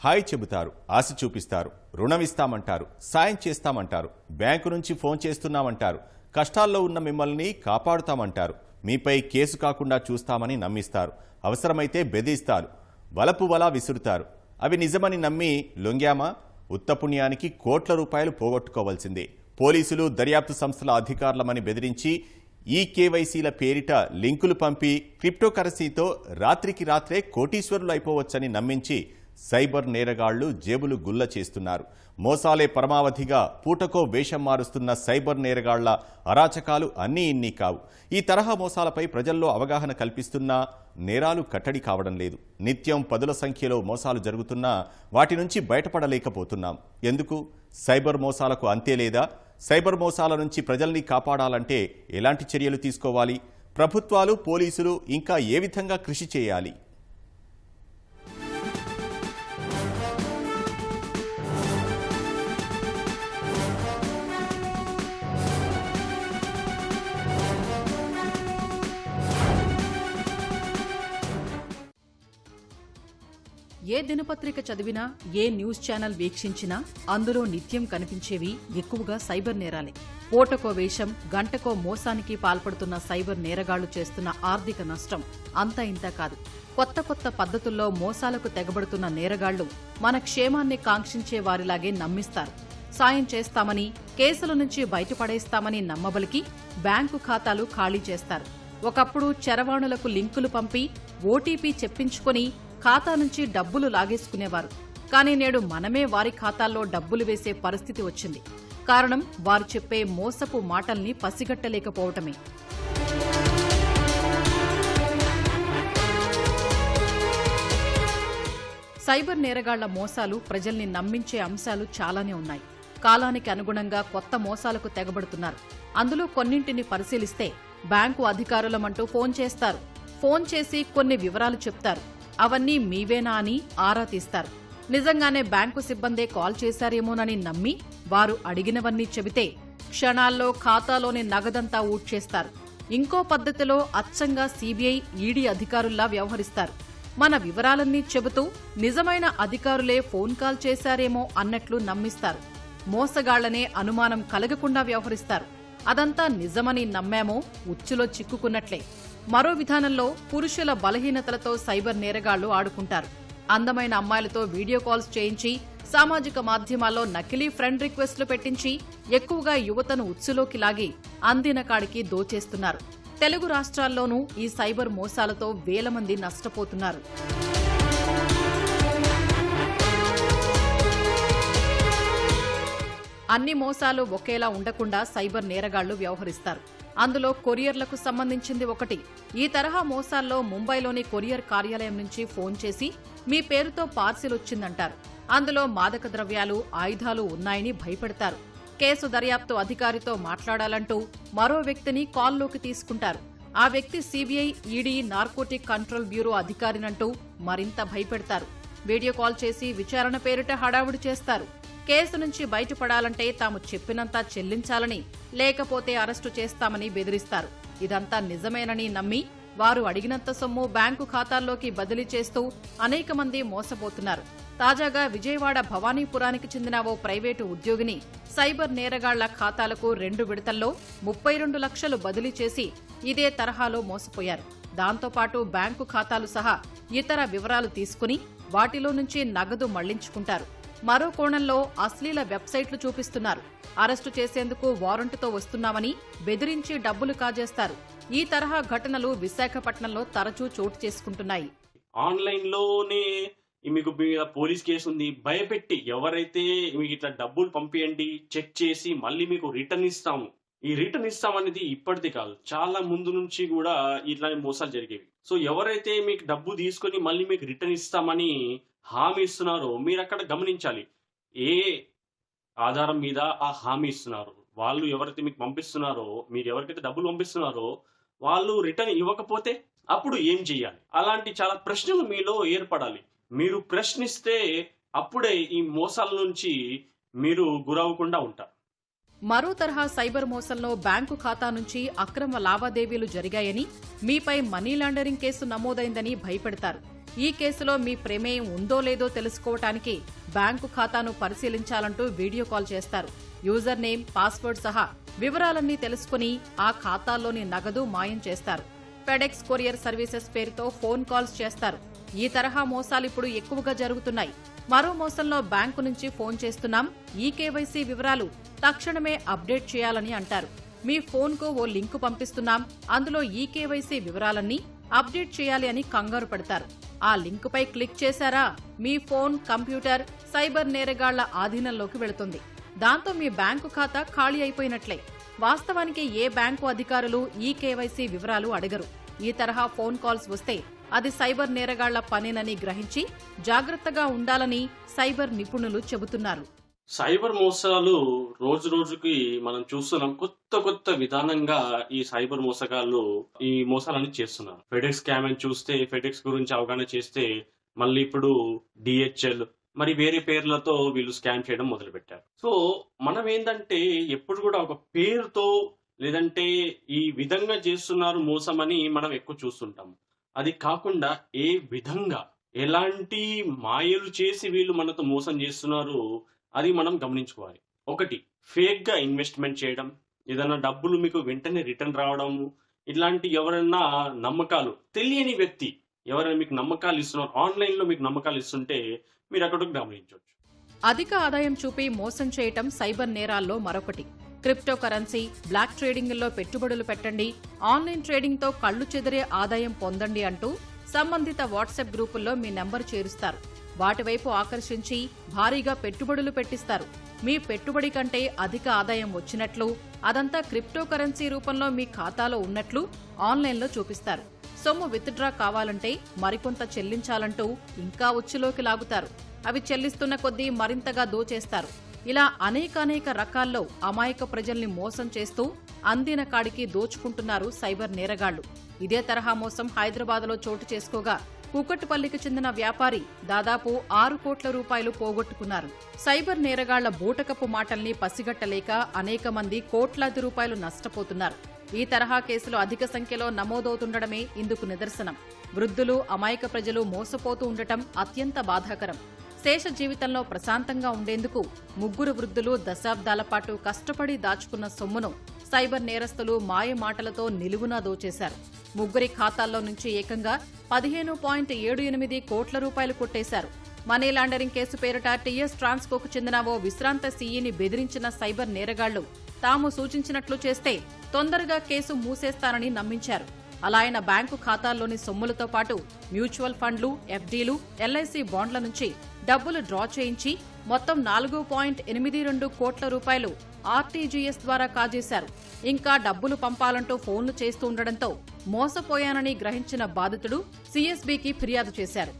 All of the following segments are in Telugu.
హాయ్ చెబుతారు ఆశ చూపిస్తారు రుణం ఇస్తామంటారు సాయం చేస్తామంటారు బ్యాంకు నుంచి ఫోన్ చేస్తున్నామంటారు కష్టాల్లో ఉన్న మిమ్మల్ని కాపాడుతామంటారు మీపై కేసు కాకుండా చూస్తామని నమ్మిస్తారు అవసరమైతే బెదిస్తారు వలపు వల విసురుతారు అవి నిజమని నమ్మి లొంగామా? ఉత్తపుణ్యానికి కోట్ల రూపాయలు పోగొట్టుకోవాల్సిందే పోలీసులు దర్యాప్తు సంస్థల అధికారులమని బెదిరించి ఈ కేవైసీల పేరిట లింకులు పంపి క్రిప్టోకరెన్సీతో రాత్రికి రాత్రే కోటీశ్వరులు అయిపోవచ్చని నమ్మించి సైబర్ నేరగాళ్ళు జేబులు గుల్ల చేస్తున్నారు. మోసాలే పరమావధిగా పూటకో వేషం మారుస్తున్న సైబర్ నేరగాళ్ళ అరాచకాలు అన్నీ ఇన్ని కావు. ఈ తరహా మోసాలపై ప్రజల్లో అవగాహన కల్పిస్తున్నా నేరాలు కట్టడి కావడం లేదు. నిత్యం పదుల సంఖ్యలో మోసాలు జరుగుతున్నా వాటి నుంచి బయటపడలేకపోతున్నాం. ఎందుకు? సైబర్ మోసాలకు అంతే లేదా? సైబర్ మోసాల నుంచి ప్రజల్ని కాపాడాలంటే ఎలాంటి చర్యలు తీసుకోవాలి? ప్రభుత్వాలు పోలీసులు ఇంకా ఏ విధంగా కృషి చేయాలి? ఏ దినపత్రిక చదివినా ఏ న్యూస్ ఛానల్ వీక్షించినా అందులో నిత్యం కనిపించేవి ఎక్కువగా సైబర్ నేరాలే. పూటకో వేషం గంటకో మోసానికి పాల్పడుతున్న సైబర్ నేరగాళ్ళు చేస్తున్న ఆర్థిక నష్టం అంతా ఇంత కాదు. కొత్త కొత్త పద్ధతుల్లో మోసాలకు తెగబడుతున్న నేరగాళ్ళు మన క్షేమాన్ని కాంక్షించే వారిలాగే నమ్మిస్తారు. సాయం చేస్తామని కేసుల నుంచి బయటపడేస్తామని నమ్మబలికి బ్యాంకు ఖాతాలు ఖాళీ చేస్తారు. ఒకప్పుడు చరవాణులకు లింకులు పంపి ఓటీపీ చెప్పించుకొని ఖాతా నుంచి డబ్బులు లాగేసుకునేవారు. కానీ నేడు మనమే వారి ఖాతాల్లో డబ్బులు వేసే పరిస్థితి వచ్చింది. కారణం వారు చెప్పే మోసపు మాటల్ని పసిగట్టలేకపోవటమే. సైబర్ నేరగాళ్ళ మోసాలు ప్రజల్ని నమ్మించే అంశాలు చాలానే ఉన్నాయి. కాలానికి అనుగుణంగా కొత్త మోసాలకు తెగబడుతున్నారు. అందులో కొన్నింటిని పరిశీలిస్తే బ్యాంకు అధికారులమంటూ ఫోన్ చేస్తారు. ఫోన్ చేసి కొన్ని వివరాలు చెప్తారు. అవన్నీ మీవేనా అని ఆరా తీస్తారు. నిజంగానే బ్యాంకు సిబ్బందే కాల్ చేశారేమోనని నమ్మి వారు అడిగినవన్నీ చెబితే క్షణాల్లో ఖాతాలోని నగదంతా ఊడ్చేస్తారు. ఇంకో పద్ధతిలో అచ్చంగా సీబీఐ ఈడీ అధికారుల్లా వ్యవహరిస్తారు. మన వివరాలన్నీ చెబుతూ నిజమైన అధికారులే ఫోన్ కాల్ చేశారేమో అన్నట్లు నమ్మిస్తారు. మోసగాళ్ళనే అనుమానం కలగకుండా వ్యవహరిస్తారు. అదంతా నిజమని నమ్మామో ఉచ్చులో చిక్కుకున్నట్లే. మరో విధానంలో పురుషుల బలహీనతలతో సైబర్ నేరగాళ్ళు ఆడుకుంటారు. అందమైన అమ్మాయిలతో వీడియో కాల్స్ చేయించి సామాజిక మాధ్యమాల్లో నకిలీ ఫ్రెండ్ రిక్వెస్ట్లు పెట్టించి ఎక్కువగా యువతను ఉచ్చులోకి లాగి అందిన కాడికి దోచేస్తున్నారు. తెలుగు రాష్ట్రాల్లోనూ ఈ సైబర్ మోసాలతో వేల మంది నష్టపోతున్నారు. అన్ని మోసాలు ఒకేలా ఉండకుండా సైబర్ నేరగాళ్ళు వ్యవహరిస్తారు. అందులో కొరియర్లకు సంబంధించింది ఒకటి. ఈ తరహా మోసాల్లో ముంబైలోని కొరియర్ కార్యాలయం నుంచి ఫోన్ చేసి మీ పేరుతో పార్సిల్ వచ్చిందంటారు. అందులో మాదక ద్రవ్యాలు ఆయుధాలు ఉన్నాయని భయపెడతారు. కేసు దర్యాప్తు అధికారితో మాట్లాడాలంటూ మరో వ్యక్తిని కాల్లోకి తీసుకుంటారు. ఆ వ్యక్తి CBI ED narcotic control bureau అధికారినంటూ మరింత భయపెడతారు. వీడియో కాల్ చేసి విచారణ పేరిట హడావుడి చేస్తారు. కేసు నుంచి బయటపడాలంటే తాము చెప్పినంత చెల్లించాలని లేకపోతే అరెస్టు చేస్తామని బెదిరిస్తారు. ఇదంతా నిజమేనని నమ్మి వారు అడిగినంత సొమ్ము బ్యాంకు ఖాతాల్లోకి బదిలీ చేస్తూ అనేక మంది మోసపోతున్నారు. తాజాగా విజయవాడ భవానీపురానికి చెందిన ఓ ప్రైవేటు ఉద్యోగిని సైబర్ నేరగాళ్ళ ఖాతాలకు రెండు విడతల్లో ముప్పై రెండు లక్షలు బదిలీ చేసి ఇదే తరహాలో మోసపోయారు. దాంతోపాటు బ్యాంకు ఖాతాలు సహా ఇతర వివరాలు తీసుకుని వాటిలో నుంచి నగదు మళ్ళించుకుంటారు. మరో కోణంలో అశ్లీల వెబ్సైట్లు చూపిస్తున్నారు. అరెస్టు చేసేందుకు వారంటుతో వస్తున్నామని బెదిరించి డబ్బులు కాజేస్తారు. ఈ తరహా ఘటనలు విశాఖపట్నంలో తరచూ చోటు చేసుకుంటున్నాయి. ఆన్లైన్లోనే మీకు మీద పోలీస్ కేసు ఉంది భయపెట్టి ఎవరైతే మీకు ఇట్లా డబ్బులు పంపియండి చెక్ చేసి మళ్ళీ మీకు రిటర్న్ ఇస్తాము. ఈ రిటర్న్ ఇస్తాం అనేది ఇప్పటిది కాదు. చాలా ముందు నుంచి కూడా ఇట్లాంటి మోసాలు జరిగేవి. సో ఎవరైతే మీకు డబ్బు తీసుకొని మళ్ళీ మీకు రిటర్న్ ఇస్తామని హామీ ఇస్తున్నారో మీరు అక్కడ గమనించాలి. ఏ ఆధారం మీద ఆ హామీ ఇస్తున్నారు? వాళ్ళు ఎవరైతే మీకు పంపిస్తున్నారో మీరు ఎవరికైతే డబ్బులు పంపిస్తున్నారో వాళ్ళు రిటర్న్ ఇవ్వకపోతే అప్పుడు ఏం చేయాలి అలాంటి చాలా ప్రశ్నలు మీలో ఏర్పడాలి. మీరు ప్రశ్నిస్తే అప్పుడే ఈ మోసాల నుంచి మీరు గురవ్వకుండా ఉంటారు. మరో తరహా సైబర్ మోసంలో బ్యాంకు ఖాతా నుంచి అక్రమ లావాదేవీలు జరిగాయని మీపై మనీ లాండరింగ్ కేసు నమోదైందని భయపెడతారు. ఈ కేసులో మీ ప్రమేయం ఉందో లేదో తెలుసుకోవటానికి బ్యాంకు ఖాతాను పరిశీలించాలంటూ వీడియో కాల్ చేస్తారు. యూజర్ నేమ్ పాస్వర్డ్ సహా వివరాలన్నీ తెలుసుకుని ఆ ఖాతాల్లోని నగదు మాయం చేస్తారు. ఫెడెక్స్ కొరియర్ సర్వీసెస్ పేరుతో ఫోన్ కాల్స్ చేస్తారు. ఈ తరహా మోసాలు ఇప్పుడు ఎక్కువగా జరుగుతున్నాయి. మరో మోసంలో బ్యాంకు నుంచి ఫోన్ చేస్తున్నాం. ఈ కేవైసీ వివరాలు తక్షణమే అప్డేట్ చేయాలని అంటారు. మీ ఫోన్కు ఓ లింకు పంపిస్తున్నాం. అందులో ఈ కేవైసీ వివరాలన్నీ అప్డేట్ చేయాలి అని కంగారు పడతారు. ఆ లింకుపై క్లిక్ చేశారా? మీ ఫోన్ కంప్యూటర్ సైబర్ నేరగాళ్ళ ఆధీనంలోకి వెళుతుంది. దాంతో మీ బ్యాంకు ఖాతా ఖాళీ అయిపోయినట్లే. వాస్తవానికి ఏ బ్యాంకు అధికారులు ఈ కేవైసీ వివరాలు అడగరు. ఈ తరహా ఫోన్ కాల్స్ వస్తే అది సైబర్ నేరగాళ్ళ పనేనని గ్రహించి జాగ్రత్తగా ఉండాలని సైబర్ నిపుణులు చెబుతున్నారు. సైబర్ మోసాలు రోజు రోజుకి మనం చూస్తున్నాం. కొత్త కొత్త విధానంగా ఈ సైబర్ మోసగాళ్ళు ఈ మోసాలని చేస్తున్నారు. ఫెడెక్స్ స్కామ్ అని చూస్తే ఫెడెక్స్ గురించి అవగాహన చేస్తే మళ్ళీ ఇప్పుడు డిహెచ్ఎల్ మరి వేరే పేర్లతో వీళ్ళు స్కామ్ చేయడం మొదలు పెట్టారు సో మనం ఏంటంటే ఎప్పుడు కూడా ఒక పేరుతో లేదంటే ఈ విధంగా చేస్తున్నారు మోసం అని మనం ఎక్కువ చూస్తుంటాం అది కాకుండా ఏ విధంగా ఎలాంటి మాయలు చేసి వీళ్ళు మనతో మోసం చేస్తున్నారు అది మనం గమనించుకోవాలి. ఒకటి ఫేక్గా ఇన్వెస్ట్మెంట్ చేయడం ఏదైనా డబ్బులు మీకు వెంటనే రిటర్న్ రావడం ఇలాంటి ఎవరైనా నమ్మకాలు తెలియని వ్యక్తి ఎవరైనా మీకు నమ్మకాలు ఇస్తున్నారు ఆన్లైన్లో మీకు నమ్మకాలు ఇస్తుంటే మీరు అక్కడికి గమనించవచ్చు. అధిక ఆదాయం చూపి మోసం చేయటం సైబర్ నేరాల్లో మరొకటి. క్రిప్టో కరెన్సీ బ్లాక్ ట్రేడింగ్లో పెట్టుబడులు పెట్టండి ఆన్లైన్ ట్రేడింగ్తో కళ్ళు చెదిరే ఆదాయం పొందండి అంటూ సంబంధిత వాట్సాప్ గ్రూపుల్లో మీ నెంబర్ చేరుస్తారు. వాటి వైపు ఆకర్షించి భారీగా పెట్టుబడులు పెట్టిస్తారు. మీ పెట్టుబడి కంటే అధిక ఆదాయం వచ్చినట్లు అదంతా క్రిప్టో కరెన్సీ రూపంలో మీ ఖాతాలో ఉన్నట్లు ఆన్లైన్లో చూపిస్తారు. సొమ్ము విత్డ్రా కావాలంటే మరికొంత చెల్లించాలంటూ ఇంకా ఉచ్చులోకి లాగుతారు. అవి చెల్లిస్తున్న కొద్దీ మరింతగా దోచేస్తారు. ఇలా అనేకానేక రకాల్లో అమాయక ప్రజల్ని మోసం చేస్తూ అందిన కాడికి దోచుకుంటున్నారు సైబర్ నేరగాళ్ళు. ఇదే తరహా మోసం హైదరాబాద్లో చోటు చేసుకోగా కూకట్పల్లికి చెందిన వ్యాపారి దాదాపు ఆరు కోట్ల రూపాయలు పోగొట్టుకున్నారు. సైబర్ నేరగాళ్ళ బూటకపు మాటల్ని పసిగట్టలేక అనేక మంది కోట్లాది రూపాయలు నష్టపోతున్నారు. ఈ తరహా కేసులు అధిక సంఖ్యలో నమోదవుతుండడమే ఇందుకు నిదర్శనం. వృద్ధులు అమాయక ప్రజలు మోసపోతూ ఉండటం అత్యంత బాధాకరం. శేష జీవితంలో ప్రశాంతంగా ఉండేందుకు ముగ్గురు వృద్ధులు దశాబ్దాల పాటు కష్టపడి దాచుకున్న సొమ్మును సైబర్ నేరస్తులు మాయ మాటలతో నిలువునా దోచేశారు. ముగ్గురి ఖాతాల్లో నుంచి ఏకంగా పదిహేను పాయింట్ ఏడు ఎనిమిది కోట్ల రూపాయలు కొట్టేశారు. మనీ లాండరింగ్ కేసు పేరిట టీఎస్ ట్రాన్స్కోకు చెందిన ఓ విశ్రాంత సీఈని బెదిరించిన సైబర్ నేరగాళ్ళు తాము సూచించినట్లు చేస్తే తొందరగా కేసు మూసేస్తానని నమ్మించారు. అలా ఆయన బ్యాంకు ఖాతాల్లోని సొమ్ములతో పాటు మ్యూచువల్ ఫండ్లు ఎఫ్డీలు ఎల్ఐసి బాండ్ల నుంచి డబ్బులు డ్రా చేయించి మొత్తం నాలుగు పాయింట్ ఎనిమిది రెండు కోట్ల రూపాయలు ఆర్టీజీఎస్ ద్వారా కాజేశారు. ఇంకా డబ్బులు పంపాలంటూ ఫోన్లు చేస్తూ ఉండడంతో మోసపోయానని గ్రహించిన బాధితుడు సీఎస్బీకి ఫిర్యాదు చేశారు.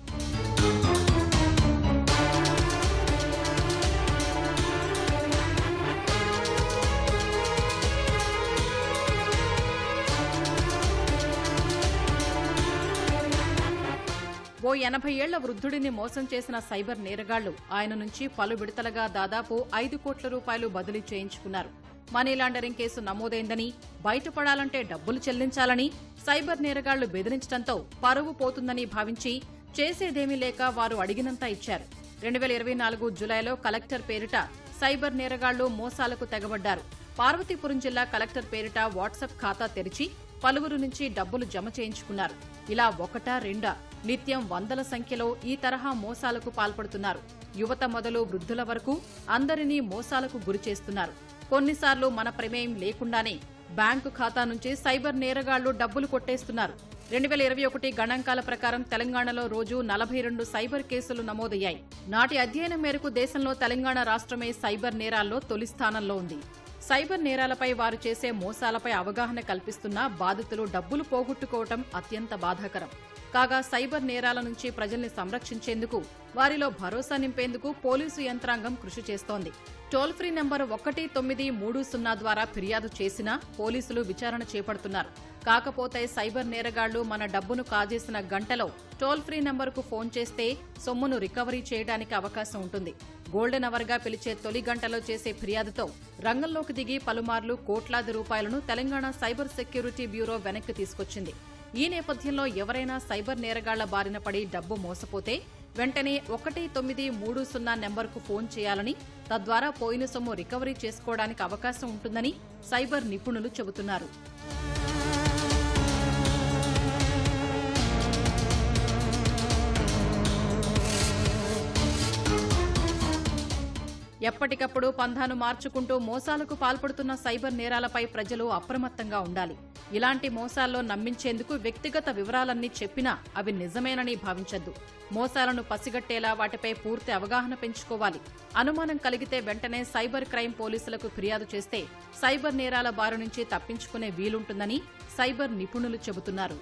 ఓ ఎనభై ఏళ్ళ వృద్ధుడిని మోసం చేసిన సైబర్ నేరగాళ్ళు ఆయన నుంచి పలు విడతలుగా దాదాపు ఐదు కోట్ల రూపాయలు బదిలీ చేయించుకున్నారు. మనీ లాండరింగ్ కేసు నమోదైందని బయటపడాలంటే డబ్బులు చెల్లించాలని సైబర్ నేరగాళ్ళు బెదిరించడంతో పరువు పోతుందని భావించి చేసేదేమీ లేక వారు అడిగినంత ఇచ్చారు. రెండు వేల ఇరవై నాలుగు జులైలో కలెక్టర్ పేరిట సైబర్ నేరగాళ్ళు మోసాలకు తెగబడ్డారు. పార్వతీపురం జిల్లా కలెక్టర్ పేరిట వాట్సాప్ ఖాతా తెరిచి పలువురు నుంచి డబ్బులు జమ చేయించుకున్నారు. ఇలా ఒకటా రెండా నిత్యం వందల సంఖ్యలో ఈ తరహా మోసాలకు పాల్పడుతున్నారు. యువత మొదలు వృద్ధుల వరకు అందరినీ మోసాలకు గురి చేస్తున్నారు. కొన్నిసార్లు మన ప్రమేయం లేకుండానే బ్యాంకు ఖాతా నుంచి సైబర్ నేరగాళ్ళు డబ్బులు కొట్టేస్తున్నారు. రెండు వేల ఇరవై ఒకటి గణాంకాల ప్రకారం తెలంగాణలో రోజు నలభై రెండు సైబర్ కేసులు నమోదయ్యాయి. నాటి అధ్యయనం మేరకు దేశంలో తెలంగాణ రాష్ట్రమే సైబర్ నేరాల్లో తొలి స్థానంలో ఉంది. సైబర్ నేరాలపై వారు చేసే మోసాలపై అవగాహన కల్పిస్తున్నా బాధితులు డబ్బులు పోగొట్టుకోవటం అత్యంత బాధాకరం. కాగా సైబర్ నేరాల నుంచి ప్రజల్ని సంరక్షించేందుకు వారిలో భరోసా నింపేందుకు పోలీసు యంత్రాంగం కృషి చేస్తోంది. టోల్ ఫ్రీ నెంబర్ ఒకటి తొమ్మిది మూడు సున్నా ద్వారా ఫిర్యాదు చేసినా పోలీసులు విచారణ చేపడుతున్నారు. కాకపోతే సైబర్ నేరగాళ్ళు మన డబ్బును కాజేసిన గంటలో టోల్ ఫ్రీ నెంబర్కు ఫోన్ చేస్తే సొమ్మును రికవరీ చేయడానికి అవకాశం ఉంటుంది. గోల్డెన్ అవర్గా పిలిచే తొలి గంటలో చేసే ఫిర్యాదుతో రంగంలోకి దిగి పలుమార్లు కోట్లాది రూపాయలను తెలంగాణ సైబర్ సెక్యూరిటీ బ్యూరో వెనక్కి తీసుకొచ్చింది. ఈ నేపథ్యంలో ఎవరైనా సైబర్ నేరగాళ్ళ బారిన పడి డబ్బు మోసపోతే వెంటనే ఒకటి తొమ్మిది మూడు సున్నా నెంబర్కు ఫోన్ చేయాలని తద్వారా పోయిన సొమ్ము రికవరీ చేసుకోవడానికి అవకాశం ఉంటుందని సైబర్ నిపుణులు చెబుతున్నారు. ఎప్పటికప్పుడు పంధాను మార్చుకుంటూ మోసాలకు పాల్పడుతున్న సైబర్ నేరాలపై ప్రజలు అప్రమత్తంగా ఉండాలి. ఇలాంటి మోసాల్లో నమ్మించేందుకు వ్యక్తిగత వివరాలన్నీ చెప్పినా అవి నిజమేనని భావించద్దు. మోసాలను పసిగట్టేలా వాటిపై పూర్తి అవగాహన పెంచుకోవాలి. అనుమానం కలిగితే వెంటనే సైబర్ క్రైమ్ పోలీసులకు ఫిర్యాదు చేస్తే సైబర్ నేరాల బారి నుంచి తప్పించుకునే వీలుంటుందని సైబర్ నిపుణులు చెబుతున్నారు.